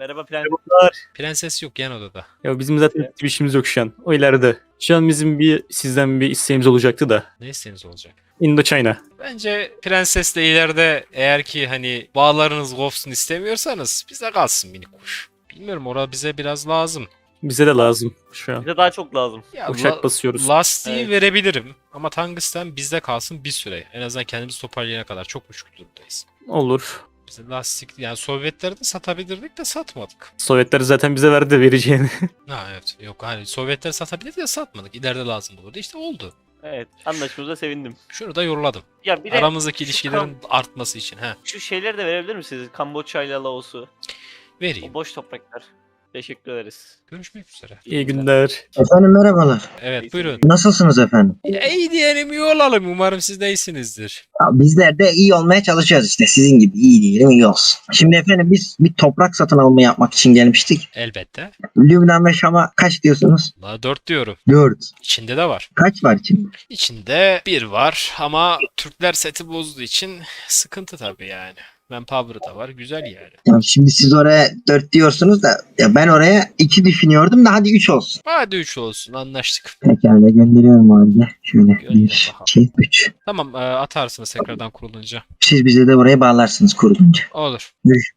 Merhaba Plan. Prenses yok yan odada. Ya bizim zaten bir işimiz yok şu an. O ileride. Şu an bizim bir sizden bir isteğimiz olacaktı da. Ne isteğiniz olacak? Indochina. Bence prensesle ileride eğer ki hani bağlarınız kopsun istemiyorsanız bize kalsın minik kuş. Bilmiyorum orada bize biraz lazım. Bize de lazım şu an. Bize daha çok lazım. Ya Uçak la- basıyoruz. lastiği Evet. verebilirim ama tangsten bizde kalsın bir süre. En azından kendimizi toparlayana kadar çok müşkül durumdayız. Olur. Bize lastik yani Sovyetlere de satabilirdik de satmadık. Sovyetler zaten bize verdi de vereceğini. Ha evet yok hani Sovyetler satabilirdi de satmadık. İleride lazım olurdu işte oldu. Evet. Anlaşmamıza sevindim. Şunu da yolladım. Ya bir de Aramızdaki şu ilişkilerin artması için. ha şu şeyleri de verebilir misiniz? Kamboçya ile Laos'u. Vereyim. O boş topraklar. Teşekkür ederiz. Görüşmek üzere. İyi günler. Efendim merhabalar. Evet buyurun. Nasılsınız efendim? Ya, iyi diyelim iyi olalım. Umarım siz de iyisinizdir. Ya bizler de iyi olmaya çalışıyoruz işte. Sizin gibi iyi diyelim iyi olsun. Şimdi efendim biz bir toprak satın alma yapmak için gelmiştik. Elbette. Lübnan ve Şam'a kaç diyorsunuz? Daha dört diyorum. 4. İçinde de var. Kaç var içinde? İçinde bir var ama Türkler seti bozduğu için sıkıntı tabii yani. Manpower'ı da var. Güzel yani. Ya şimdi siz oraya 4 diyorsunuz da ya ben oraya 2 düşünüyordum da hadi 3 olsun. Hadi 3 olsun anlaştık. Pekala gönderiyorum halde. Şöyle Gönder 1, bakalım. 2, 3. Tamam e, atarsınız tekrardan kurulunca. Siz bize de buraya bağlarsınız kurulunca. Olur.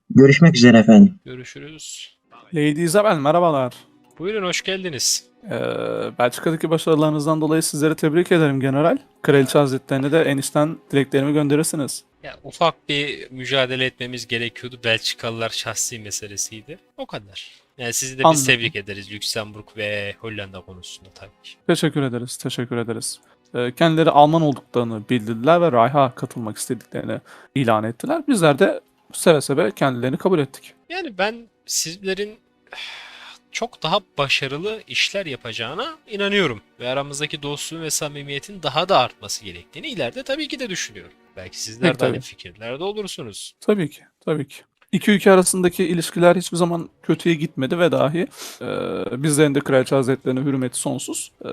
Görüşmek üzere efendim. Görüşürüz. Lady Isabel merhabalar. Buyurun hoş geldiniz. Ee, Belçika'daki başarılarınızdan dolayı sizleri tebrik ederim General. Kraliçe Hazretlerine de en içten dileklerimi gönderirsiniz. Ya ufak bir mücadele etmemiz gerekiyordu. Belçikalılar şahsi meselesiydi. O kadar. Yani sizi de biz Anladım. tebrik ederiz Lüksemburg ve Hollanda konusunda tabii ki. Teşekkür ederiz, teşekkür ederiz. Ee, Kendileri Alman olduklarını bildirdiler ve Rayha katılmak istediklerini ilan ettiler. Bizler de seve seve kendilerini kabul ettik. Yani ben sizlerin çok daha başarılı işler yapacağına inanıyorum. Ve aramızdaki dostluğun ve samimiyetin daha da artması gerektiğini ileride tabii ki de düşünüyorum. Belki sizler de aynı fikirlerde olursunuz. Tabii ki, tabii ki. İki ülke arasındaki ilişkiler hiçbir zaman kötüye gitmedi ve dahi e, bizlerin de Kraliçe Hazretlerine hürmeti sonsuz. E,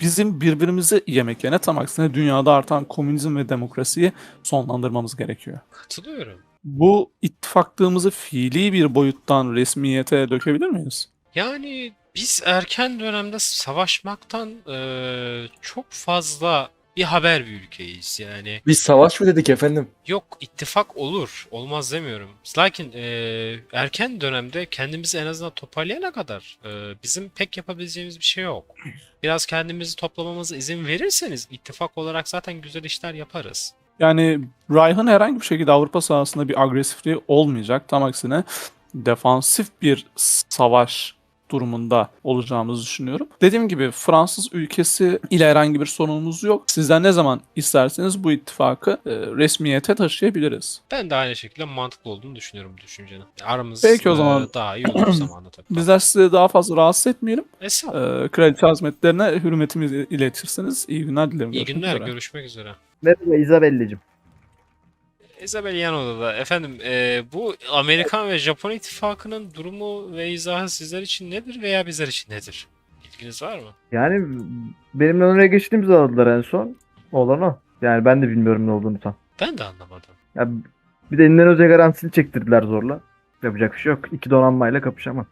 bizim birbirimizi yemek yerine tam aksine dünyada artan komünizm ve demokrasiyi sonlandırmamız gerekiyor. Katılıyorum. Bu ittifaklığımızı fiili bir boyuttan resmiyete dökebilir miyiz? Yani biz erken dönemde savaşmaktan eee, çok fazla bir haber bir ülkeyiz yani. Biz savaş mı dedik efendim? Yok ittifak olur, olmaz demiyorum. Lakin eee, erken dönemde kendimizi en azından toparlayana kadar eee, bizim pek yapabileceğimiz bir şey yok. Biraz kendimizi toplamamıza izin verirseniz ittifak olarak zaten güzel işler yaparız. Yani Rayhan herhangi bir şekilde Avrupa sahasında bir agresifliği olmayacak. Tam aksine defansif bir savaş durumunda olacağımızı düşünüyorum. Dediğim gibi Fransız ülkesi ile herhangi bir sorunumuz yok. Sizden ne zaman isterseniz bu ittifakı e, resmiyete taşıyabiliriz. Ben de aynı şekilde mantıklı olduğunu düşünüyorum bu düşüncenin. Aramız Peki o eee, zaman. daha iyi olur zamanla tabii. Bizler sizi daha fazla rahatsız etmeyelim. Estağfurullah. E, Kraliçe hazmetlerine hürmetimizi iletirseniz iyi günler dilerim. İyi Görüşmek günler, üzere. görüşmek üzere. Merhaba İzabelli'cim. Isabel yan odada. Efendim e, bu Amerikan ve Japon ittifakının durumu ve izahı sizler için nedir veya bizler için nedir? İlginiz var mı? Yani benimle oraya geçtiğimizi aldılar en son. Olan o. Yani ben de bilmiyorum ne olduğunu tam. Ben de anlamadım. Ya bir de özel garantisini çektirdiler zorla. Yapacak bir şey yok. İki donanmayla kapışamam.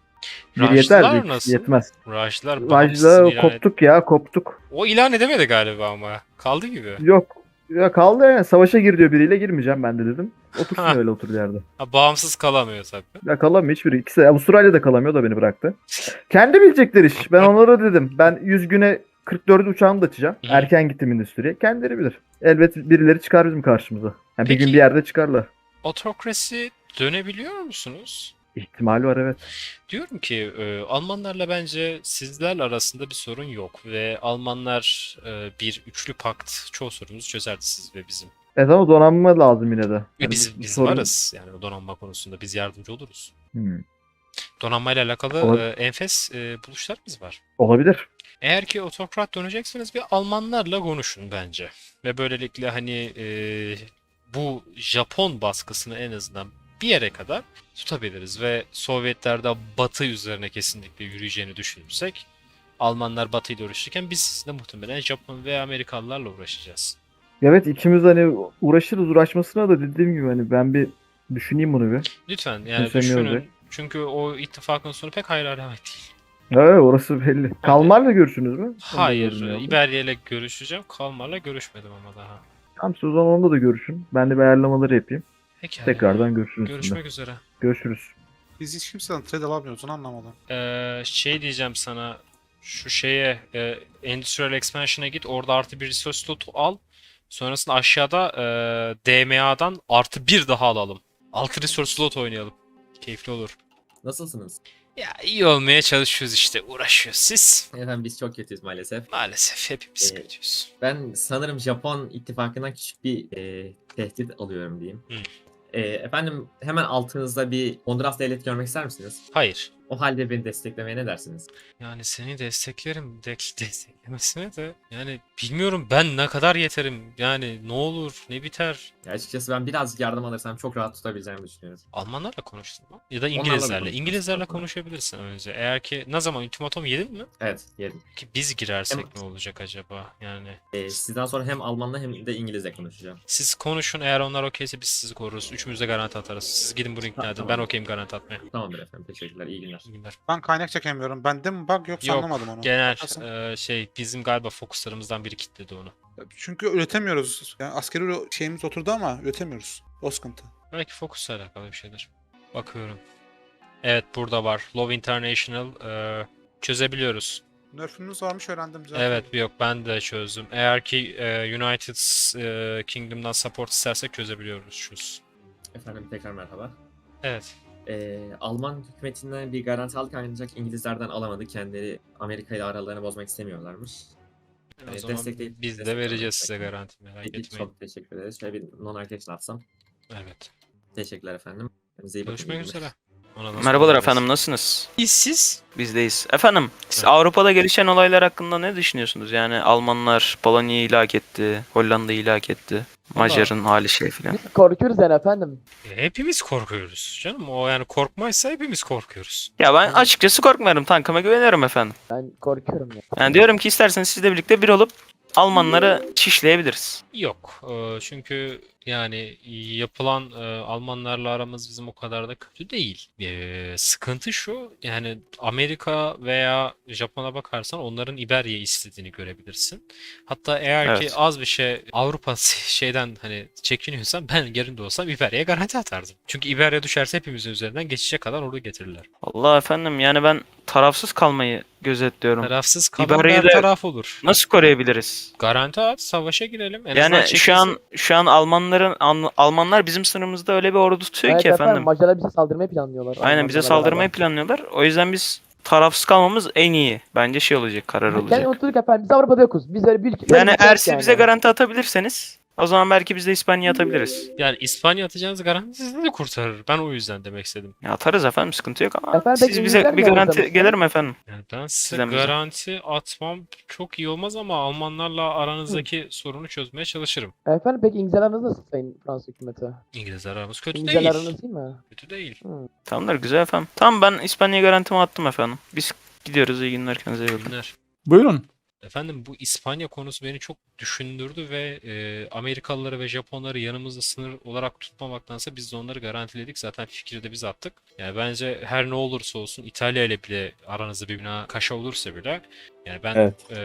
Bir yeter, Rajlar bir nasıl? yetmez. Rajlar bağımsız Rajla ilan et- koptuk ya koptuk. O ilan edemedi galiba ama. Kaldı gibi. Yok. Ya kaldı yani savaşa gir diyor biriyle girmeyeceğim ben de dedim. Otursun öyle otur yerde. Ha, bağımsız kalamıyor tabii. Ya kalamıyor hiçbiri. İkisi Avustralya'da kalamıyor da beni bıraktı. Kendi bilecekler iş. Ben onlara dedim. Ben 100 güne 44 uçağımı da açacağım. Erken gittim endüstriye. Kendileri bilir. Elbet birileri çıkar bizim karşımıza. Yani bir Peki. gün bir yerde çıkarlar. Otokrasi dönebiliyor musunuz? İhtimali var evet. Diyorum ki e, Almanlarla bence sizler arasında bir sorun yok ve Almanlar e, bir üçlü pakt çoğu sorunumuzu çözerdi siz ve bizim. Evet ama donanma lazım yine de. Yani biz biz sorun- varız yani donanma konusunda biz yardımcı oluruz. Hmm. Donanmayla alakalı Olab- e, enfes e, buluşlarımız var. Olabilir. Eğer ki otokrat dönecekseniz bir Almanlarla konuşun bence. Ve böylelikle hani e, bu Japon baskısını en azından bir yere kadar tutabiliriz. Ve Sovyetler de Batı üzerine kesinlikle yürüyeceğini düşünürsek Almanlar Batı ile uğraşırken biz sizinle muhtemelen Japon ve Amerikalılarla uğraşacağız. Evet ikimiz hani uğraşırız uğraşmasına da dediğim gibi hani ben bir düşüneyim bunu bir. Lütfen yani düşünün. olacak. Çünkü o ittifakın sonu pek hayır alamet değil. Evet orası belli. Kalmar'la görüştünüz mü? Hayır. İberya ile görüşeceğim. Kalmar'la görüşmedim ama daha. Tamam siz o zaman onda da görüşün. Ben de bir ayarlamaları yapayım. Peki. Tekrardan görüşürüz. Görüşmek üzere. Görüşürüz. Biz hiç kimseden trade alamıyoruz onu anlamadım. Ee, şey diyeceğim sana. Şu şeye e, Industrial Expansion'a git. Orada artı bir resource slot al. Sonrasında aşağıda e, DMA'dan artı bir daha alalım. Altı resource slot oynayalım. Keyifli olur. Nasılsınız? Ya iyi olmaya çalışıyoruz işte. Uğraşıyoruz siz. Efendim biz çok kötüyüz maalesef. Maalesef hepimiz Ee, kötüyüz. Ben sanırım Japon ittifakından küçük bir e, tehdit alıyorum diyeyim. Hı. E, efendim hemen altınızda bir Honduras devlet görmek ister misiniz? Hayır. O halde beni desteklemeye ne dersiniz? Yani seni desteklerim. De desteklemesine de yani bilmiyorum ben ne kadar yeterim. Yani ne olur ne biter. Ya açıkçası ben birazcık yardım alırsam çok rahat tutabileceğimi düşünüyorum. Almanlarla konuştun mu? Ya da İngilizlerle. İngilizlerle konuşabilirsin önce. Eğer ki ne zaman ultimatom yedin mi? Evet yedim. Ki biz girersek Evet. ne olacak acaba? Yani E, sizden sonra hem Almanla hem de İngilizce konuşacağım. siz konuşun eğer onlar okeyse biz sizi koruruz. Üçümüz de garanti atarız. Siz gidin bunu ikna edin. tamam. Ben okeyim garanti atmaya. Tamamdır efendim teşekkürler iyi günler. İyi günler. Ben kaynak çekemiyorum. Bende mi bug yoksa Yok, anlamadım onu. Genel Nasıl? e, şey bizim galiba fokuslarımızdan biri kilitledi onu. Çünkü üretemiyoruz. Yani askeri şeyimiz oturdu ama üretemiyoruz. O sıkıntı. Belki fokusla alakalı bir şeydir. Bakıyorum. Evet burada var. Love International e, çözebiliyoruz. Nerf'ümüz varmış öğrendim zaten. Evet yok ben de çözdüm. Eğer ki e, United e, Kingdom'dan support istersek çözebiliyoruz. Efendim tekrar merhaba. Evet. E, Alman hükümetinden bir garanti aldık ancak İngilizlerden alamadı. Kendileri Amerika ile aralarını bozmak istemiyorlarmış. O Evet, zaman destekleyip- biz de vereceğiz size garanti merak Peki, etmeyin. çok teşekkür ederiz. Şöyle bir non atsam. Evet. Teşekkürler efendim. Kendinize iyi. Görüşmek üzere. Merhabalar efendim nasılsınız? İyi siz? Bizdeyiz. Efendim siz Evet. Avrupa'da gelişen olaylar hakkında ne düşünüyorsunuz? Yani Almanlar Polonya'yı ilhak etti, Hollanda'yı ilhak etti. Macar'ın hali şey filan. Korkuyoruz yani efendim. E, hepimiz korkuyoruz canım. O yani korkmaysa hepimiz korkuyoruz. Ya ben açıkçası korkmuyorum. Tankıma güveniyorum efendim. Ben korkuyorum ya. Yani diyorum ki isterseniz sizle birlikte bir olup Almanları şişleyebiliriz. Yok. e, Çünkü yani yapılan e, Almanlarla aramız bizim o kadar da kötü değil. E, Sıkıntı şu yani Amerika veya Japon'a bakarsan onların İberya istediğini görebilirsin. Hatta eğer ki Evet. az bir şey Avrupa şeyden hani çekiniyorsan ben yerinde olsam İberya'ya garanti atardım. Çünkü İberya düşerse hepimizin üzerinden geçecek kadar ordu getirirler. Allah efendim yani ben tarafsız kalmayı gözetliyorum. Tarafsız kalan İberya'yı her da- taraf olur. Nasıl koruyabiliriz? Garanti at, savaşa girelim. En Yani şu an şu an Almanların Al- Almanlar bizim sınırımızda öyle bir ordu tutuyor Evet ki efendim, efendim. Bize saldırmayı planlıyorlar. Aynen bize Almanlarla saldırmayı beraber. planlıyorlar. O yüzden biz tarafsız kalmamız en iyi. Bence şey olacak, karar Yani olacak. unuttuk efendim biz Avrupa'da yokuz. Biz öyle bir böyle Yani bir yani. bize garanti atabilirseniz o zaman belki biz de İspanya'ya atabiliriz. Yani İspanya atacağınız garanti sizi de kurtarır. Ben o yüzden demek istedim. Ya atarız efendim sıkıntı yok ama Efendim, siz bize İngilizler bir mi garanti yolladınız? gelir mi efendim? Yani ben size Sizden bize. garanti atmam çok iyi olmaz ama Almanlarla aranızdaki sorunu çözmeye çalışırım. Efendim peki İngilizler aranız nasıl sayın Fransız hükümeti? İngilizler aramız kötü İngilizler değil. aranız değil mi? Kötü değil. Tamamdır güzel efendim. Tamam ben İspanya'ya garantimi attım efendim. Biz gidiyoruz iyi günler kendinize iyi bakın. Günler. Buyurun. Efendim bu İspanya konusu beni çok düşündürdü ve e, Amerikalıları ve Japonları yanımızda sınır olarak tutmamaktansa biz de onları garantiledik. Zaten fikri de biz attık. Yani bence her ne olursa olsun İtalya ile bile aranızda bir bina kaşa olursa bile yani ben Evet. e,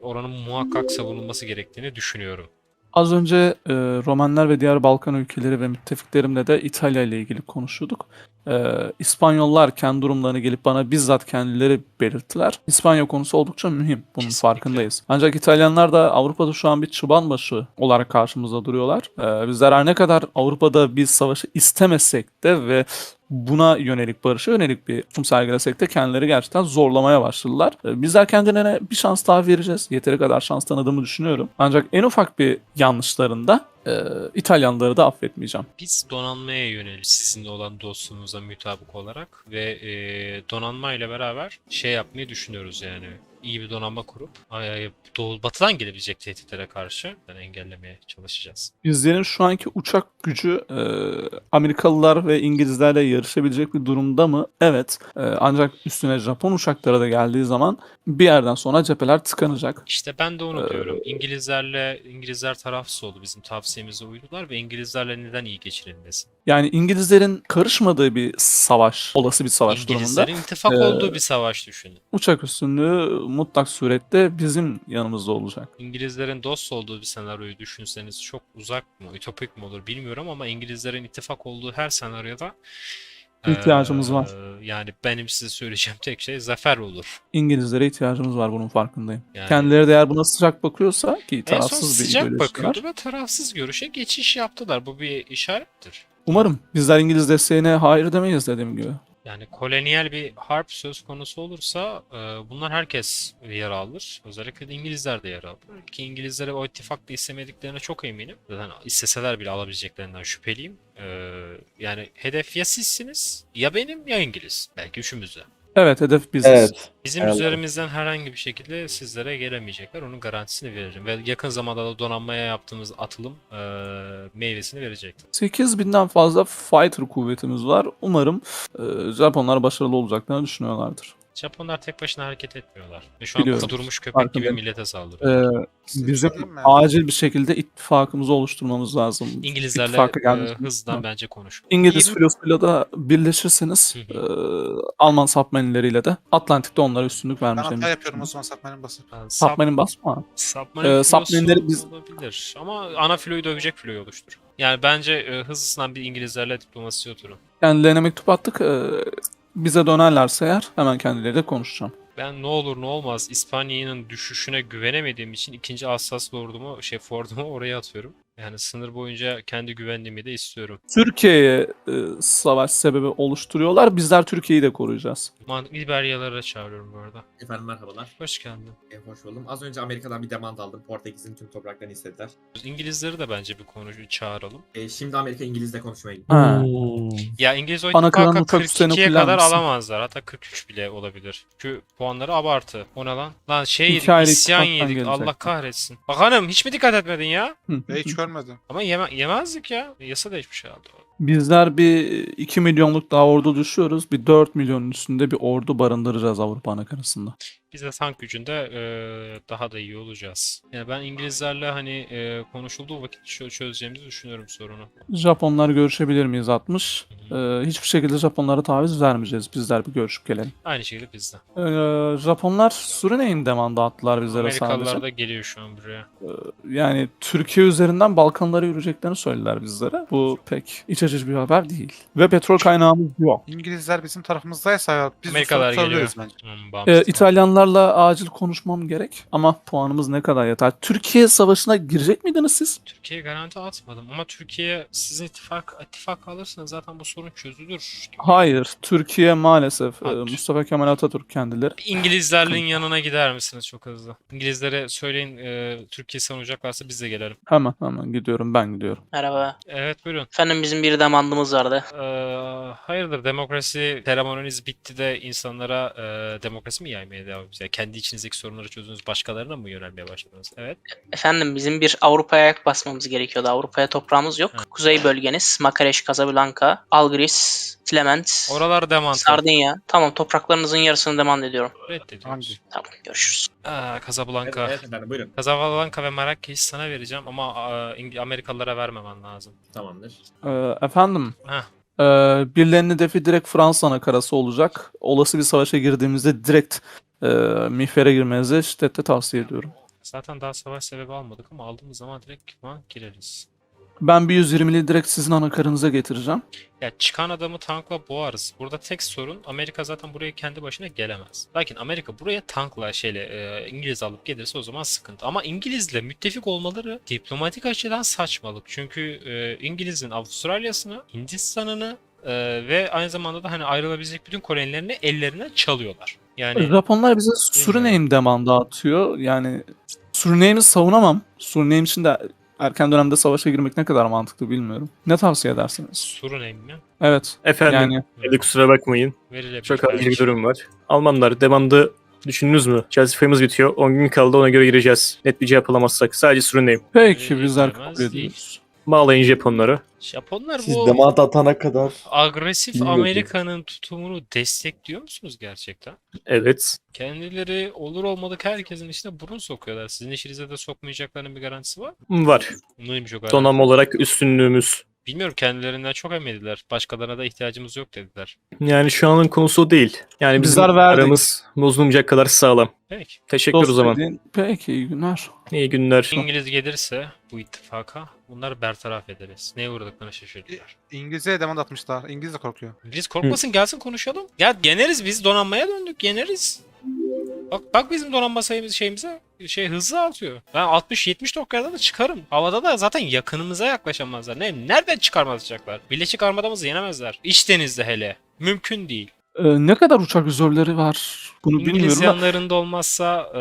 oranın muhakkak savunulması gerektiğini düşünüyorum. Az önce e, Romanlar ve diğer Balkan ülkeleri ve müttefiklerimle de İtalya ile ilgili konuşuyorduk. E, İspanyollar kendi durumlarını gelip bana bizzat kendileri belirttiler. İspanya konusu oldukça mühim. Bunun Kesinlikle. farkındayız. Ancak İtalyanlar da Avrupa'da şu an bir çıban başı olarak karşımızda duruyorlar. E, bizler her ne kadar Avrupa'da bir savaşı istemesek de ve buna yönelik barışa yönelik bir tutum sergilesek de kendileri gerçekten zorlamaya başladılar. E, Bizler kendilerine bir şans daha vereceğiz. Yeteri kadar şans tanıdığımı düşünüyorum. Ancak en ufak bir yanlışlarında e, İtalyanları da affetmeyeceğim. Biz donanmaya yönelik sizinle olan dostluğumuza mutabık olarak ve e, donanma ile beraber şey yapmayı düşünüyoruz yani. İyi bir donanma kurup doğu batıdan gelebilecek tehditlere karşı yani engellemeye çalışacağız. Bizlerin şu anki uçak gücü e, Amerikalılar ve İngilizlerle yarışabilecek bir durumda mı? Evet. E, ancak üstüne Japon uçakları da geldiği zaman bir yerden sonra cepheler tıkanacak. İşte ben de onu Ee, diyorum. İngilizlerle İngilizler tarafsız oldu bizim tavsiyemize uydular ve İngilizlerle neden iyi geçirilmesin? Yani İngilizlerin karışmadığı bir savaş, olası bir savaş durumunda İngilizlerin ittifak Ee, olduğu bir savaş düşünün. uçak üstünlüğü mutlak surette bizim yanımızda olacak. İngilizlerin dost olduğu bir senaryoyu düşünseniz çok uzak mı, ütopik mi olur bilmiyorum ama İngilizlerin ittifak olduğu her senaryoda İhtiyacımız var. eee, Yani benim size söyleyeceğim tek şey zafer olur. İngilizlere ihtiyacımız var bunun farkındayım. Yani Kendileri de eğer buna sıcak bakıyorsa ki tarafsız bir sıcak bakıyordu var. ve tarafsız görüşe geçiş yaptılar. Bu bir işarettir. Umarım bizler İngiliz desteğine hayır demeyiz dediğim gibi. Yani kolonyal bir harp söz konusu olursa e, bunlar herkes yer alır. Özellikle de İngilizler de yer alır. Ki İngilizlere o ittifakta istemediklerine çok eminim. Zaten isteseler bile alabileceklerinden şüpheliyim. E, yani hedef ya sizsiniz ya benim ya İngiliz. Belki üçümüz de. Evet hedef biziz. Bizim Evet. üzerimizden herhangi bir şekilde sizlere gelemeyecekler. Onun garantisini veririm. Ve yakın zamanda da donanmaya yaptığımız atılım e, meyvesini verecektir. 8000'den fazla fighter kuvvetimiz var. Umarım e, Japonlar başarılı olacaklarını düşünüyorlardır. Japonlar tek başına hareket etmiyorlar. Ve şu an Biliyorum. kudurmuş köpek gibi Farkındayım. millete saldırıyor. E, Size bizim acil bir şekilde ittifakımızı oluşturmamız lazım. İngilizlerle e, hızdan Hı. bence konuş. İngiliz filosuyla da birleşirseniz e, Alman submarineleriyle de Atlantik'te onlara üstünlük Ben vermiş. hata yapıyorum o zaman sapmanın basıp. Yani Submarine basma. Submarine Ee, filosu submarineleri biz- olabilir. Ama ana filoyu dövecek filoyu oluştur. Yani bence e, hızlısından bir İngilizlerle diplomasi oturun. Kendilerine mektup attık. e, bize dönerlerse eğer hemen kendileriyle konuşacağım. Ben ne olur ne olmaz İspanya'nın düşüşüne güvenemediğim için ikinci Assas Lord'umu şey Ford'umu oraya atıyorum. Yani sınır boyunca kendi güvenliğimi de istiyorum. Türkiye'ye e, savaş sebebi oluşturuyorlar. Bizler Türkiye'yi de koruyacağız. Man İberyalara çağırıyorum bu arada. Efendim merhabalar. Hoş geldin. E, hoş buldum. Az önce Amerika'dan bir demand aldım. Portekiz'in tüm topraklarını istediler. İngilizleri de bence bir konu çağıralım. E, şimdi Amerika İngiliz'le konuşmaya gidiyor. Ha. Ya İngiliz o Ana kalan ittifaka uçak üstlerini 42'ye kadar alamazlar. Hatta 43 bile olabilir. Çünkü puanları abartı. O ne lan? Lan şey yedik, İki isyan yedik. Allah kahretsin. Bakanım hiç mi dikkat etmedin ya? Hiç görmedim. Ama yeme yemezdik ya. Yasa değişmiş herhalde. Bizler bir 2 milyonluk daha ordu düşüyoruz. Bir 4 milyonun üstünde bir ordu barındıracağız Avrupa anakarasında. Biz de tank gücünde e, daha da iyi olacağız. Yani ben İngilizlerle hani e, konuşulduğu vakit çö- çözeceğimizi düşünüyorum sorunu. Japonlar görüşebilir miyiz 60? E, hiçbir şekilde Japonlara taviz vermeyeceğiz. Bizler bir görüşüp gelelim. Aynı şekilde bizde. E, Japonlar Surine'in demanda attılar bizlere sadece. Amerikalılar da geliyor şu an buraya. Yani Türkiye üzerinden Balkanlara yürüyeceklerini söylediler bizlere. Bu pek iç açıcı bir haber değil. Ve petrol kaynağımız yok. İngilizler bizim tarafımızdaysa biz soruyu geliyor. bence. Hmm, Ee, İtalyanlarla acil konuşmam gerek ama puanımız ne kadar yeter? Türkiye savaşına girecek miydiniz siz? Türkiye'ye garanti atmadım ama Türkiye sizin ittifak ittifak alırsanız zaten bu sorun çözülür. gibi. Hayır. Türkiye maalesef e, Ha, Mustafa Kemal Atatürk kendileri. İngilizlerin yanına gider misiniz çok hızlı? İngilizlere söyleyin e, Türkiye savunacaklarsa biz de gelelim. Hemen hemen gidiyorum ben gidiyorum. Merhaba. Evet buyurun. Efendim bizim bir demandımız vardı. Ee, hayırdır demokrasi seremoniniz bitti de insanlara e, demokrasi mi yaymaya devam ediyorsunuz? Yani kendi içinizdeki sorunları çözdünüz başkalarına mı yönelmeye başladınız? Evet. Efendim bizim bir Avrupa'ya ayak basmamız gerekiyordu. Avrupa'ya toprağımız yok. Ha. Kuzey bölgeniz Makareş, Casablanca, Algris, Clement, Oralar demantı. Sardinya. Tamam topraklarınızın yarısını demand ediyorum. Reddediyoruz. Tamam görüşürüz. Aa, Evet, Casablanca. evet efendim buyurun. Casablanca ve Marrakeş'i sana vereceğim ama e, İng- Amerikalılara vermemen lazım. Tamamdır. Ee, efendim. Heh. Ee, birilerinin hedefi direkt Fransa anakarası olacak. Olası bir savaşa girdiğimizde direkt e, mihvere girmenizi şiddetle tavsiye ediyorum. Zaten daha savaş sebebi almadık ama aldığımız zaman direkt gireriz. Ben bir 120'li direkt sizin anakarınıza getireceğim. Ya çıkan adamı tankla boğarız. Burada tek sorun Amerika zaten buraya kendi başına gelemez. Lakin Amerika buraya tankla şeyle e, İngiliz alıp gelirse o zaman sıkıntı. Ama İngiliz'le müttefik olmaları diplomatik açıdan saçmalık. Çünkü e, İngiliz'in Avustralya'sını, Hindistan'ını e, ve aynı zamanda da hani ayrılabilecek bütün kolonilerini ellerine çalıyorlar. Yani Japonlar bize Suriname demanda atıyor. Yani Suriname'i savunamam. Suriname için de erken dönemde savaşa girmek ne kadar mantıklı bilmiyorum. Ne tavsiye edersiniz? sorun mi? Evet. Efendim, Yani eli kusura bakmayın. Verilebilir. Çok acil bir durum var. Almanlar demandı Düşündünüz mü? Chelsea fayımız bitiyor. 10 gün kaldı ona göre gireceğiz. Net bir cevap alamazsak. Sadece sorundayım. Peki bizler kabul değil. ediyoruz. Bağlayın Japonları. Japonlar Siz bu demant atana kadar agresif Bilmiyorum. Amerika'nın tutumunu destekliyor musunuz gerçekten? Evet. Kendileri olur olmadık herkesin içine burun sokuyorlar. Sizin işinize de sokmayacaklarının bir garantisi var. Var. Neymiş o garanti? Donanma olarak üstünlüğümüz. Bilmiyorum kendilerinden çok emediler. Başkalarına da ihtiyacımız yok dediler. Yani şu anın konusu o değil. Yani bizim Bizler verdik. aramız bozulmayacak kadar sağlam. Peki. Teşekkür o Dost zaman. dediğin- Peki iyi günler. İyi günler. İngiliz gelirse bu ittifaka bunları bertaraf ederiz. Neye uğradıklarını şaşırdılar. İngilizce demand atmışlar. İngiliz de korkuyor. İngiliz korkmasın gelsin konuşalım. Ya yeneriz biz donanmaya döndük yeneriz. Bak bak bizim donanma sayımız şeyimize şey hızlı artıyor. Ben 60-70 dakikada da çıkarım. Havada da zaten yakınımıza yaklaşamazlar. Ne nereden çıkarmayacaklar? Birleşik armadamızı yenemezler. İç denizde hele. Mümkün değil. Ee, ne kadar uçak rezervleri var? Bunu İngiliz bilmiyorum da. yanlarında olmazsa e,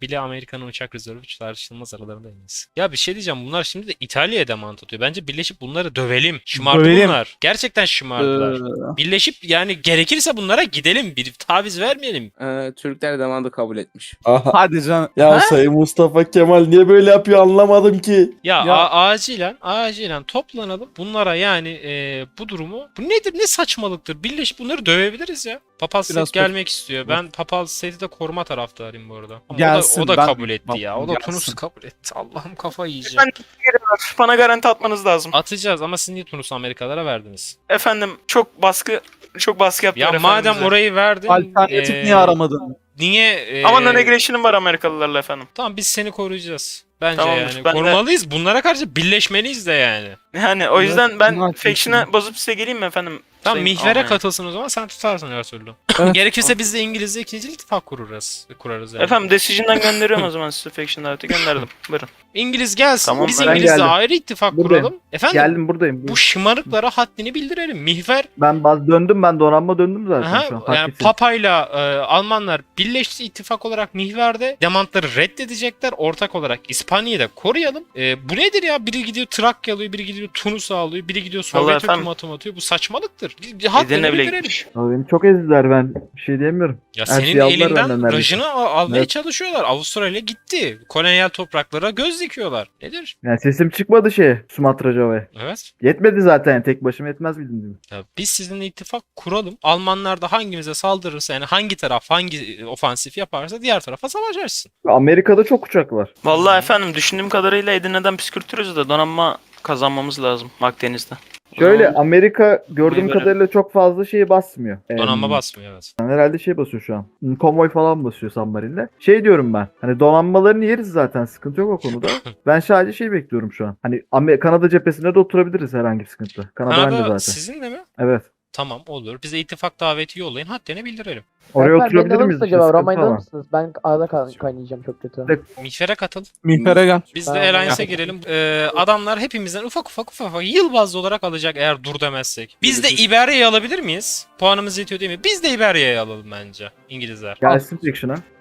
bile Amerika'nın uçak rezervi tartışılmaz aralarında en iyisi. Ya bir şey diyeceğim bunlar şimdi de İtalya'ya demant atıyor. Bence birleşip bunları dövelim. Şımardı Dövelim. bunlar. Gerçekten şımardılar. Ee, Birleşip yani gerekirse bunlara gidelim. Bir taviz vermeyelim. Türkler demandı kabul etmiş. hadi canım. Ya Ha? Sayın Mustafa Kemal niye böyle yapıyor anlamadım ki. Ya, Ya- a- acilen acilen toplanalım. Bunlara yani e, bu durumu bu nedir ne saçmalıktır. Birleşip bunları dövebiliriz ya. Papal State Biraz gelmek istiyor. Ben Papal State'i de koruma taraftarıyım bu arada. Ama Gelsin, o da, o da ben- kabul etti ya. O da Gelsin. Tunus'u kabul etti. Allah'ım kafayı yiyeceğim. Geliyorlar. Bana garanti atmanız lazım. Atacağız ama siz niye Tunus'u Amerikalara verdiniz? Efendim çok baskı çok baskı yaptılar Ya efendim madem bize. orayı verdin. Alternatif e, niye aramadın? Niye? e, Ama non-aggression'ım var Amerikalılarla efendim. Tamam biz seni koruyacağız. Bence Tamamdır, yani. ben de- Korumalıyız. Bunlara karşı birleşmeliyiz de yani. Yani o yüzden ben bunlar faction'a bozup size geleyim mi efendim? Tamam mihvere Almanya? katılsın o zaman sen tutarsın her türlü. Evet. Gerekirse biz de İngilizce ikinci ittifak kurarız. Kurarız yani. Efendim Decision'dan gönderiyorum o zaman size faction daveti gönderdim. Buyurun. İngiliz gelsin. Tamam, biz ben İngilizle geldim. ayrı ittifak Buradayım. kuralım. Efendim Geldim buradayım. bu şımarıklara haddini bildirelim. Mihver Ben baz döndüm ben donanma döndüm zaten aha, şu an. yani Haklısın. Papa'yla e, Almanlar birleşti ittifak olarak Mihver'de demantları reddedecekler. Ortak olarak İspanya'yı da koruyalım. E, bu nedir ya? Biri gidiyor Trakya alıyor, biri gidiyor Tunus alıyor, biri gidiyor Sovyet efendim. hükümatı atıyor. Bu saçmalıktır. Haddini Edirne bile gitmiş. Abi beni çok ezdiler ben bir şey diyemiyorum. Ya Her senin şeyi aldılar elinden neredeyse. rajını al- almaya Evet. çalışıyorlar. Avustralya gitti. Kolonyal topraklara göz dikiyorlar. Nedir? Yani sesim çıkmadı şeye Sumatra Java'ya. Evet. Yetmedi zaten tek başıma yetmez bildiğin gibi. Ya biz sizinle ittifak kuralım. Almanlar da hangimize saldırırsa yani hangi taraf hangi ofansif yaparsa diğer tarafa savaş açsın. Amerika'da çok uçak var. Vallahi efendim düşündüğüm kadarıyla Edirne'den püskürtürüz de donanma kazanmamız lazım Akdeniz'de. Şöyle zaman- Amerika gördüğüm kadarıyla çok fazla şey basmıyor. Donanma Em, basmıyor evet. Herhalde şey basıyor şu an. Hmm, Konvoy falan basıyor Sammarin'le. Şey diyorum ben. Hani donanmalarını yeriz zaten. Sıkıntı yok o konuda. ben sadece şey bekliyorum şu an. Hani Amer- Kanada cephesinde de oturabiliriz herhangi bir sıkıntı. Kanada, bende Kanada zaten. sizinle mi? Evet. Tamam olur. Bize ittifak daveti yollayın. Haddini bildirelim. Oraya beni oturabilir miyiz? acaba? sıkıntı alır var. mısınız? Ben arada kay- kaynayacağım çok kötü. Mihver'e katıl. Mihver'e gel. Biz de Tamam. Alliance'e girelim. Ee, adamlar hepimizden ufak ufak ufak ufak yıl bazlı olarak alacak eğer dur demezsek. Biz de İberya'yı alabilir miyiz? Puanımız yetiyor değil mi? Biz de İberya'yı alalım bence. İngilizler. Gelsin.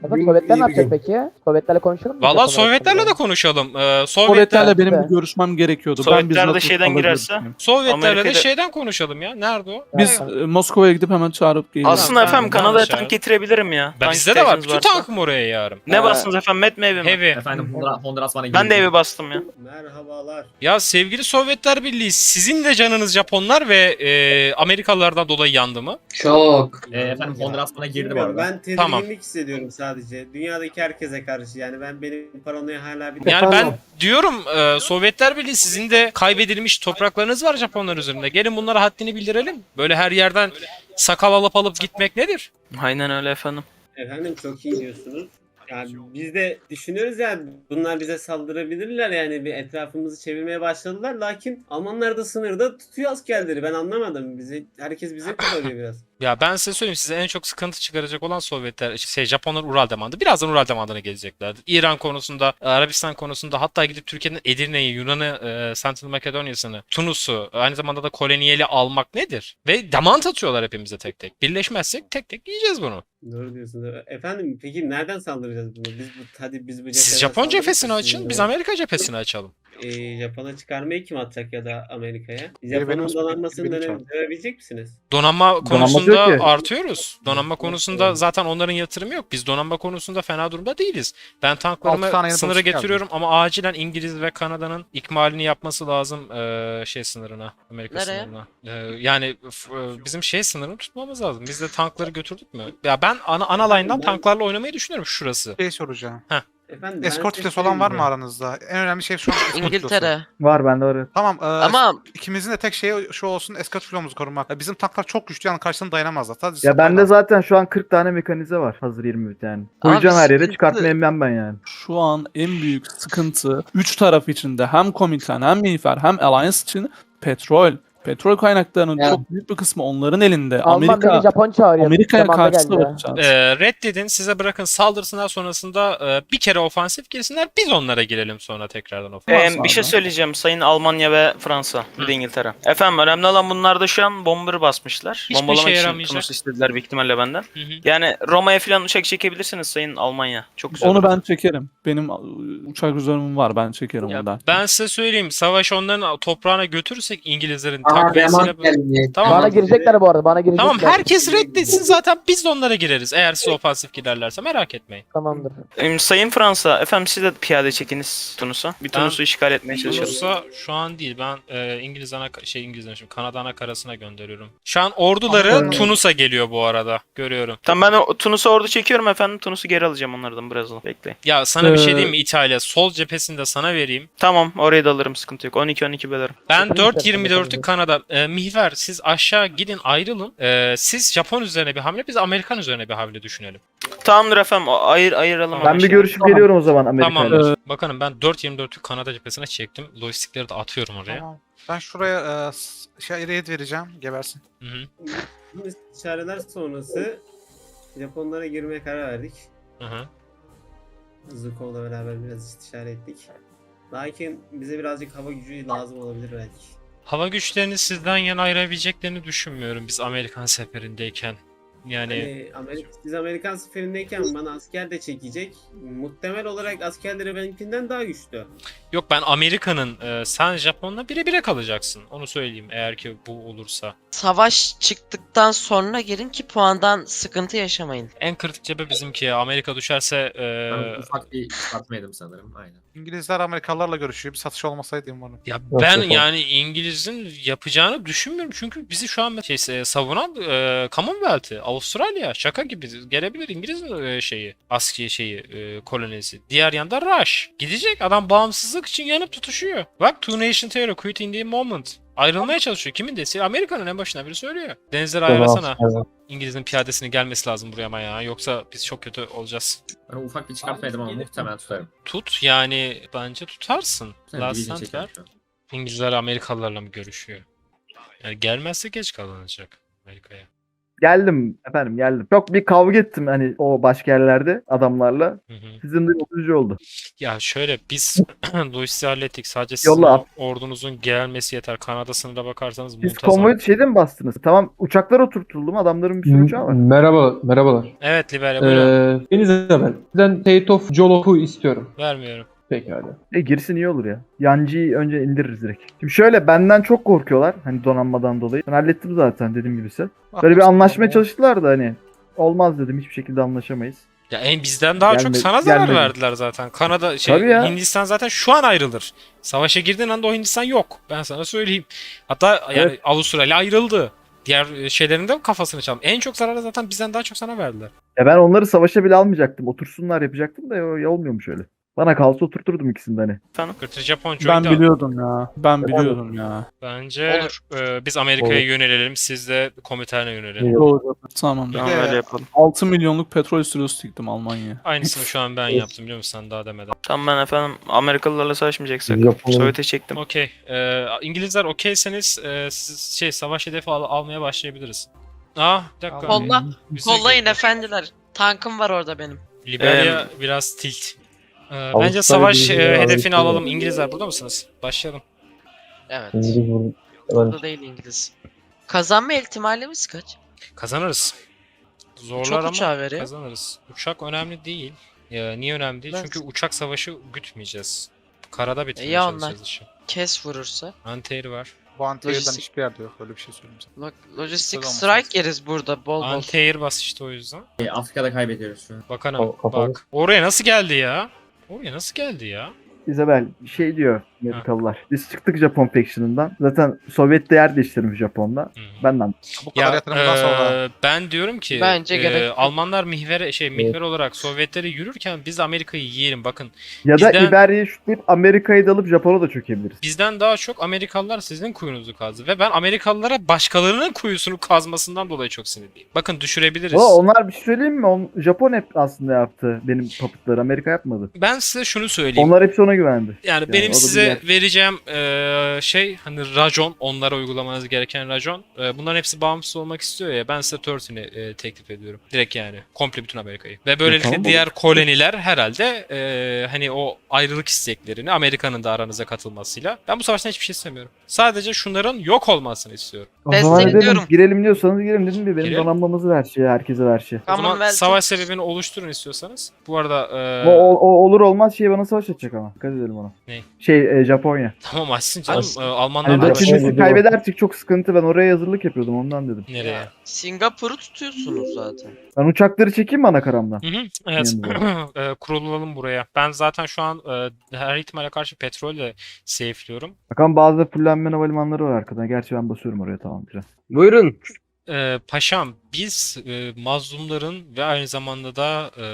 Efendim Sovyetler ne yapacak peki? Sovyetlerle konuşalım mı? Valla Sovyetlerle de konuşalım. Ee, Sovyetler, Sovyetlerle benim bir görüşmem gerekiyordu. Sovyetler bizzat de şeyden alabilirim. girerse? Sovyetlerle de Amerika'da- şeyden konuşalım ya. Nerede o? Biz e, Moskova'ya gidip hemen çağırıp geliyoruz. Aslında Ben- efendim ben Kanada'ya tank getirebilirim ya. Ben Tank bizde de var. ihtiyacınız Bütün varsa. tankım oraya yarım. Ne bastınız efendim? Met mi heavy mi? Heavy. Efendim Honduras, Honduras bana Ben de evi bastım ya. Merhabalar. Ya sevgili Sovyetler Birliği sizin de canınız Japonlar ve e, Amerikalılardan dolayı yandı mı? Çok. Ee, efendim Honduras bana girdi bu arada. Ben tedirginlik Tamam. hissediyorum sadece. Dünyadaki herkese karşı yani ben benim paranoya hala bir Yani ben diyorum e, Sovyetler Birliği sizin de kaybedilmiş topraklarınız var Japonlar üzerinde. Gelin bunlara haddini bildirelim. Böyle her yerden sakal alıp alıp gitmek nedir? Aynen öyle efendim. Efendim çok iyi diyorsunuz. Yani biz de düşünüyoruz ya bunlar bize saldırabilirler yani bir etrafımızı çevirmeye başladılar. Lakin Almanlar da sınırda tutuyor askerleri. Ben anlamadım. Bizi herkes bize kullanıyor biraz. Ya ben size söyleyeyim size en çok sıkıntı çıkaracak olan Sovyetler, şey Japonlar Ural demandı. Birazdan Ural demandına geleceklerdi. İran konusunda, Arabistan konusunda hatta gidip Türkiye'nin Edirne'yi, Yunan'ı, e, Central Makedonya'sını, Tunus'u, aynı zamanda da koloniyeli almak nedir? Ve demand atıyorlar hepimize tek tek. Birleşmezsek tek tek yiyeceğiz bunu. Doğru diyorsunuz. Efendim peki nereden saldıracağız bunu? Biz bu hadi biz bu Siz Japon cephesini açın, biz Amerika cephesini açalım. Ee, Japon'a çıkarmayı kim atacak ya da Amerika'ya? benim Japon'un donanmasını biri benim döne- çağır. dövebilecek misiniz? Donanma konusunda konusunda ki. artıyoruz. Donanma konusunda zaten onların yatırımı yok. Biz donanma konusunda fena durumda değiliz. Ben tanklarımı sınıra pozisyon geldi. getiriyorum ama acilen İngiliz ve Kanada'nın ikmalini yapması lazım eee, şey sınırına, Amerika Nereye? sınırına. Eee, yani f- e, bizim şey sınırını tutmamız lazım. Biz de tankları götürdük mü? Ya ben ana ana line'dan tanklarla oynamayı düşünüyorum şurası. Şey soracağım. Efendim, ben Escort size filosu olan var mı aranızda? En önemli şey şu an escort filosu. İngiltere. Var bende evet. Tamam. E, Ama ikimizin de tek şeyi şu olsun escort filomuzu korumak. E, Bizim tanklar çok güçlü yani karşısına dayanamazlar. Sadece Ya bende zaten şu an 40 tane mekanize var. Hazır 20 yani. Abi Koyacağım her yere sıkıntı- çıkartmaya emmem ben yani. Şu an en büyük sıkıntı üç taraf içinde hem Komitan hem Miğfer hem Alliance için petrol. Petrol kaynaklarının Ya. çok büyük bir kısmı onların elinde. Alman Amerika beni Japon çağırıyor. Amerika'ya Zamanında karşı geldi. savaşacağız. Eee reddedin size bırakın saldırsınlar sonrasında eee, bir kere ofansif girsinler biz onlara girelim sonra tekrardan ofansif. Ee, bir şey söyleyeceğim sayın Almanya ve Fransa bir de İngiltere. Efendim önemli olan bunlar da şu an bomber basmışlar. Hiçbir Bombalamak işe için yaramayacak. Tunus istediler büyük ihtimalle benden. Hı hı. Yani Roma'ya falan uçak çekebilirsiniz sayın Almanya. Çok güzel Onu olur. ben çekerim. Benim ıı, uçak rezervim var. Ben çekerim Ya oradan. ben size söyleyeyim savaş onların toprağına götürürsek İngilizlerin takviyesiyle tamam Bana girecekler bu arada. Bana girecekler. Tamam herkes reddetsin zaten biz de onlara gireriz eğer siz ofansif girerlerse merak etmeyin. Tamamdır. Em, sayın Fransa efendim siz de piyade çekiniz Tunus'a. Bir Ben- Tunus'u işgal etmeye çalışalım. Tunus'a şu an değil ben e, İngiliz ana şey İngiliz demişim Kanada ana karasına gönderiyorum. Şu an orduları Ama- Tunus'a geliyor bu arada görüyorum. Tamam ben o- Tunus'a ordu çekiyorum efendim. Tunus'u geri alacağım onlardan biraz bekleyin. Ya sana bir şey Ee, diyeyim mi İtalya sol cephesini de sana vereyim. Tamam oraya da alırım sıkıntı yok. 12-12 bölerim. Ben Yakın 4.24'lük istersen Kanada. E, Mihver siz aşağı gidin ayrılın. E, siz Japon üzerine bir hamle biz Amerikan üzerine bir hamle düşünelim. Tamamdır efendim ayır ayıralım. Ben bir görüşüp geliyorum o zaman Amerika'yla. Tamamdır. Bakanım ben 4.24'lük Kanada cephesine çektim. Lojistikleri de atıyorum oraya. Tamam. Ben şuraya e, s- şey raid vereceğim. Gebersin. Hı hı. Bu istişareler sonrası Japonlara girmeye karar verdik. Hı hı. Zuko'la beraber biraz istişare ettik. Lakin bize birazcık hava gücü lazım olabilir belki. Hava güçlerini sizden yana ayırabileceklerini düşünmüyorum biz Amerikan seferindeyken. Yani Hani Amerika, biz Amerikan seferindeyken bana asker de çekecek. Muhtemel olarak askerleri benimkinden daha güçlü. Yok ben Amerika'nın e, sen Japon'la bire kalacaksın. Onu söyleyeyim eğer ki bu olursa. Savaş çıktıktan sonra girin ki puandan sıkıntı yaşamayın. En kritik cephe bizimki. Amerika düşerse e, Ben ufak bir çıkartmaydım sanırım. Aynen. İngilizler Amerikalılarla görüşüyor. Bir satış olmasaydı umarım. Ya ben yok. yani İngiliz'in yapacağını düşünmüyorum çünkü bizi şu an şey, e, savunan e, Commonwealth'i, Avustralya şaka gibi gelebilir İngiliz'in e, şeyi, askeri şeyi, e, kolonisi. Diğer yanda Rush. Gidecek adam bağımsızlık için yanıp tutuşuyor. Bak Two Nation Terror quit in the moment. Ayrılmaya çalışıyor. Kimin desi? Amerika'nın en başına biri söylüyor. Denizleri ayarlasana. İngiliz'in piyadesinin gelmesi lazım buraya ama ya. Yoksa biz çok kötü olacağız. Ben ufak bir çıkartmaydım ama muhtemelen tutarım. Tut yani bence tutarsın. Sen Last stand ver. İngilizler Amerikalılarla mı görüşüyor? Yani gelmezse geç kalınacak Amerika'ya. Geldim efendim geldim. Çok bir kavga ettim hani o başka yerlerde adamlarla. Hı hı. Sizin de üzücü oldu. Ya şöyle biz lojistiği hallettik. Sadece sizin Yolla. ordunuzun gelmesi yeter. Kanada sınırına bakarsanız Siz muntazam. konvoyu şeyde mi bastınız? Tamam uçaklar oturtuldu mu? Adamların bir sürü uçağı var. Merhaba, merhabalar. Evet Liberya buyurun. Ee, Deniz ben. Sizden State of Jolof'u istiyorum. Vermiyorum. Pekala. E girsin iyi olur ya. Yancı'yı önce indiririz direkt. Şimdi şöyle benden çok korkuyorlar. Hani donanmadan dolayı. Ben hallettim zaten dediğim gibi size. Böyle bir anlaşmaya çalıştılar da hani olmaz dedim hiçbir şekilde anlaşamayız. Ya en bizden daha çok Gelme- sana zarar gelmedi. verdiler zaten. Kanada şey Tabii ya. Hindistan zaten şu an ayrılır. Savaşa girdiğin anda o Hindistan yok. Ben sana söyleyeyim. Hatta yani Evet. Avustralya ayrıldı. Diğer e, şeylerin de kafasını çaldım. En çok zararı zaten bizden daha çok sana verdiler. Ya ben onları savaşa bile almayacaktım. Otursunlar yapacaktım da ya, ya olmuyormuş öyle. Bana kalsa oturturdum ikisini de hani. Kırtır Japon Ben biliyordum ya. Ben biliyordum ya. Bence e, biz Amerika'ya yönelelim. Siz de komitana yönelelim. Doğru. Tamam. Tamam Ee, öyle yapalım. 6 milyonluk petrol sürüsü diktim Almanya'ya. Aynısını şu an ben yaptım biliyor musun sen daha demeden. Tamam ben efendim Amerikalılarla savaşmayacaksak. Sovyet'e çektim. Okey. E, İngilizler okeyseniz e, siz şey savaş hedefi al- almaya başlayabiliriz. Ah bir dakika. Kolla, Bize- kollayın efendiler. Tankım var orada benim. Liberya biraz tilt. E, bence savaş e, hedefini alalım. İngilizler burada mısınız? Başlayalım. Evet. Burada değil İngiliz. Kazanma ihtimalimiz kaç? Kazanırız. Zorlar Çok ama uçağı veriyor. kazanırız. Uçak önemli değil. Ya, niye önemli değil? Ben- Çünkü uçak savaşı gütmeyeceğiz. Karada E ya onlar? çalışacağız işi. Kes vurursa. Anti-air var. Bu anti-air'den Lojistik- hiçbir yerde yok. Öyle bir şey söyleyeyim sana. Lo- Lojistik strike yeriz burada bol bol. Anti-air bas işte o yüzden. E, Afrika'da kaybediyoruz şu an. Bakanım O- kapalı. bak. Oraya nasıl geldi ya? Oraya nasıl geldi ya? Isabel şey diyor Amerikalılar. Biz çıktık Japon faction'ından. Zaten Sovyet de yer değiştirmiş Japon'da. Hı. Benden. Bu kadar Ya yatırımdan sonra. eee, ben diyorum ki Bence yok. Almanlar mihver şey mihver olarak Sovyetlere yürürken biz Amerika'yı yiyelim. Bakın Ya da Bizden- İberya'yı şutlayıp Amerika'yı da alıp Japon'a da çökebiliriz. bizden daha çok Amerikalılar sizin kuyunuzu kazdı ve ben Amerikalılara başkalarının kuyusunu kazmasından dolayı çok sinirliyim. Bakın düşürebiliriz. O, onlar bir şey söyleyeyim mi? On- Japon hep aslında yaptı benim papıtları. Amerika yapmadı. Ben size şunu söyleyeyim. Onlar hepsi ona güvendi. Yani Yani benim size vereceğim eee, şey hani racon, onlara uygulamanız gereken racon. Eee, bunların hepsi bağımsız olmak istiyor ya. Ben size 13'ünü eee, teklif ediyorum. Direkt yani. Komple bütün Amerika'yı. Ve böylelikle tamam, diğer koloniler herhalde eee, hani o ayrılık isteklerini Amerika'nın da aranıza katılmasıyla. Ben bu savaştan hiçbir şey istemiyorum. Sadece şunların yok olmasını istiyorum. Destekliyorum. Girelim diyorsanız girelim dedim mi? Benim Girelim. donanmamızı ver şey, herkese ver şey. O zaman Commonwealth'in- savaş sebebini oluşturun istiyorsanız. Bu arada O, eee, o, o olur olmaz şey bana savaş açacak ama. Dikkat edelim ona. Ne? Şey e, Japonya. tamam açsın canım. Hani Almanlarla da uğraşın. Çin'imizi kaybedersek çok sıkıntı. Ben oraya hazırlık yapıyordum ondan dedim. Nereye? Singapur'u tutuyorsunuz zaten. Ben uçakları çekeyim mi ana karamdan? Hı hı, evet. E, kurulalım buraya. Ben zaten şu an e, her ihtimale karşı petrol de safe'liyorum. Bakalım bazı fullenme havalimanları var arkada. Gerçi ben basıyorum oraya tamam güzel. Buyurun. E, paşam biz e, mazlumların ve aynı zamanda da e,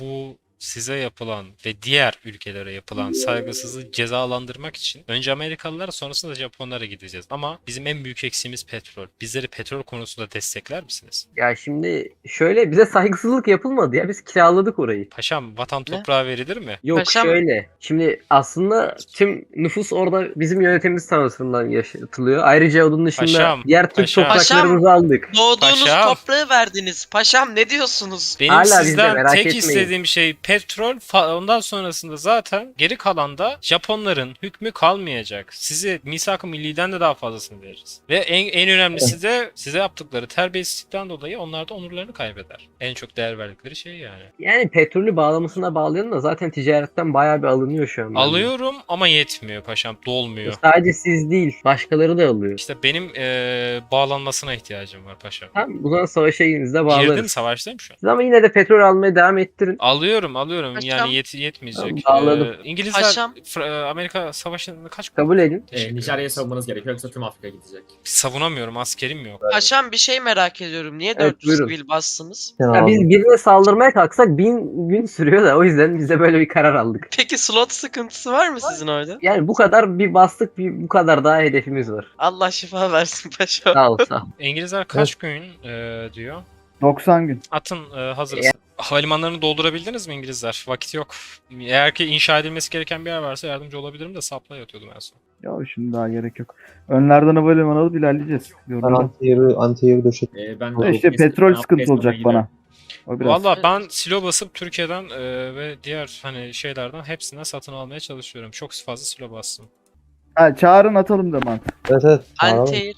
bu size yapılan ve diğer ülkelere yapılan saygısızlığı cezalandırmak için önce Amerikalılar sonrasında da Japonlara gideceğiz. Ama bizim en büyük eksiğimiz petrol. Bizleri petrol konusunda destekler misiniz? Ya şimdi şöyle bize saygısızlık yapılmadı ya biz kiraladık orayı. Paşam vatan Ne? toprağı verilir mi? Yok Paşam- şöyle. Şimdi aslında tüm nüfus orada bizim yönetimimiz tarafından yaşatılıyor. Ayrıca onun dışında Paşam, diğer tüm paşam. topraklarımızı aldık. Doğduğunuz Paşam. toprağı verdiniz. Paşam ne diyorsunuz? Benim Hala bizde, sizden merak tek etmeyin. istediğim şey petrol. Ondan sonrasında zaten geri kalanda Japonların hükmü kalmayacak. Size misak-ı milliden de daha fazlasını veririz. Ve en, en önemlisi de size yaptıkları terbiyesizlikten dolayı onlar da onurlarını kaybeder. En çok değer verdikleri şey yani. Yani petrolü bağlamasına bağlayan da zaten ticaretten bayağı bir alınıyor şu an. Alıyorum ama yetmiyor paşam. Dolmuyor. Sadece siz değil, başkaları da alıyor. İşte benim eee, bağlanmasına ihtiyacım var paşam. Tamam, buna savaşa girinizde bağlarız. Girdim savaştayım şu an. Siz ama yine de petrol almaya devam ettirin. Alıyorum alıyorum Paşam. yani yet yetmeyecek. Tamam, bağladım. Eee, İngilizler Paşam. Fra- Amerika savaşında kaç Kabul edin. E, Nijerya'yı savunmanız gerekiyor yoksa tüm Afrika gidecek. Savunamıyorum askerim yok. Paşam bir şey merak ediyorum. Niye Evet, 400 buyurun. sivil bastınız? Ya biz birine saldırmaya kalksak bin gün sürüyor da o yüzden biz de böyle bir karar aldık. Peki slot sıkıntısı var mı sizin orada? Yani bu kadar bir bastık, bir bu kadar daha hedefimiz var. Allah şifa versin paşam. Sağ ol, sağ ol. İngilizler kaç gün e, diyor? 90 gün. Atın e, hazırız. Havalimanlarını doldurabildiniz mi İngilizler? Vakit yok. Eğer ki inşa edilmesi gereken bir yer varsa yardımcı olabilirim de sapla yatıyordum en son. Ya şimdi daha gerek yok. Önlerden havalimanı alıp ilerleyeceğiz. Yorumdan. anti-air, anti-air döşek. E, ben Ha İşte petrol sıkıntı olacak bana. O biraz. Valla ben silo basıp Türkiye'den e, ve diğer hani şeylerden hepsinden satın almaya çalışıyorum. Çok fazla silo bastım. Ha, çağırın atalım da mantık. Evet evet. Anti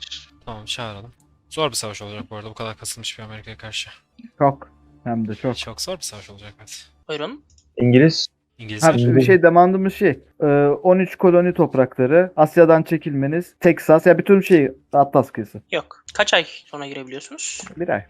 Tamam çağıralım. Zor bir savaş olacak bu arada bu kadar kasılmış bir Amerika'ya karşı. Çok. Hem de çok. Çok zor bir savaş olacak evet. Buyurun. İngiliz. Ha, İngilizler. bir şey demandımız şey. e, 13 koloni toprakları, Asya'dan çekilmeniz, Texas ya bütün şey Atlas kıyısı. Yok. Kaç ay sonra girebiliyorsunuz? Bir ay.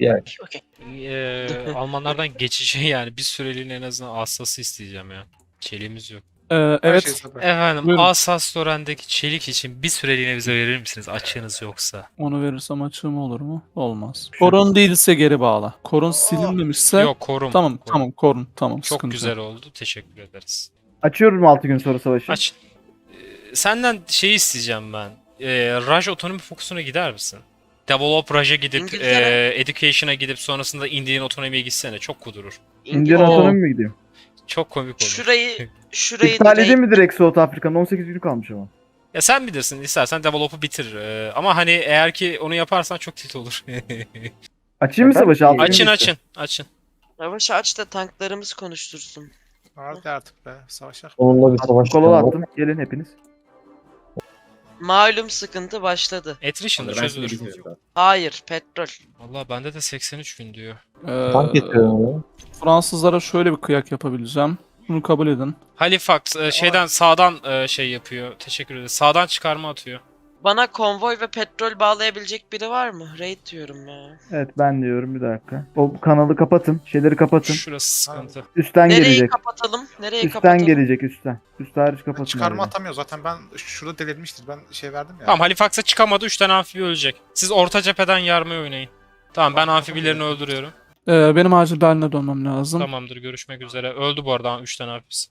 Okey. Ee, Almanlardan geçici yani bir süreliğine en azından Assas'ı isteyeceğim ya. Çeliğimiz yok. Ee, evet. şey. Efendim Buyurun. Assas Loren'deki çelik için bir süreliğine bize verir misiniz açığınız yoksa? Onu verirsem açığım olur mu? Olmaz. Korun değilse geri bağla. Korun silinmemişse Yok korum. tamam korum. tamam korun tamam Çok sıkıntı güzel oldu. Teşekkür ederiz. Açıyoruz mu 6 gün sonra savaşı? Aç. Ee, Senden şey isteyeceğim ben. Ee, Raj otonomi fokusuna gider misin? Develop Raj'a gidip, İngiltere. e, Education'a gidip sonrasında Indian otonomiye gitsene. Çok kudurur. Indian Oo. otonomi mi gideyim? Çok komik olur. Şurayı şurayı İptal direkt- edeyim mi direkt South Afrika'nın 18 günü kalmış ama. Ya sen bilirsin. istersen develop'u bitir. Ee, ama hani eğer ki onu yaparsan çok tilt olur. Açayım mı savaşı? Altı gün açın açın. Açın. Savaşı aç da tanklarımız konuştursun. Hadi artık be. Savaşak. Onunla bir savaş. Kola attım. Gelin hepiniz. Malum sıkıntı başladı. Şimdi çözülür. Hayır petrol. Valla bende de 83 gün diyor. Ee, Tank getiriyorum ya. Fransızlara şöyle bir kıyak yapabileceğim. Bunu kabul edin. Halifax e, şeyden sağdan e, şey yapıyor. Teşekkür ederim. Sağdan çıkarma atıyor. Bana konvoy ve petrol bağlayabilecek biri var mı? Raid diyorum ya. Evet ben diyorum bir dakika. O kanalı kapatın. Şeyleri kapatın. Şurası sıkıntı. Üstten Nereyi gelecek. kapatalım? Nereye Üstten kapatalım? gelecek üstten. Üst hariç kapatın. Çıkarma orayı. atamıyor zaten ben şurada delirmiştir. Ben şey verdim ya. Tamam Halifax'a çıkamadı 3 tane amfibi ölecek. Siz orta cepheden yarmayı oynayın. Tamam ben amfibilerini öldürüyorum. Ee, benim acil Berlin'e dönmem lazım. Tamamdır görüşmek üzere. Öldü bu arada 3 tane amfibisi.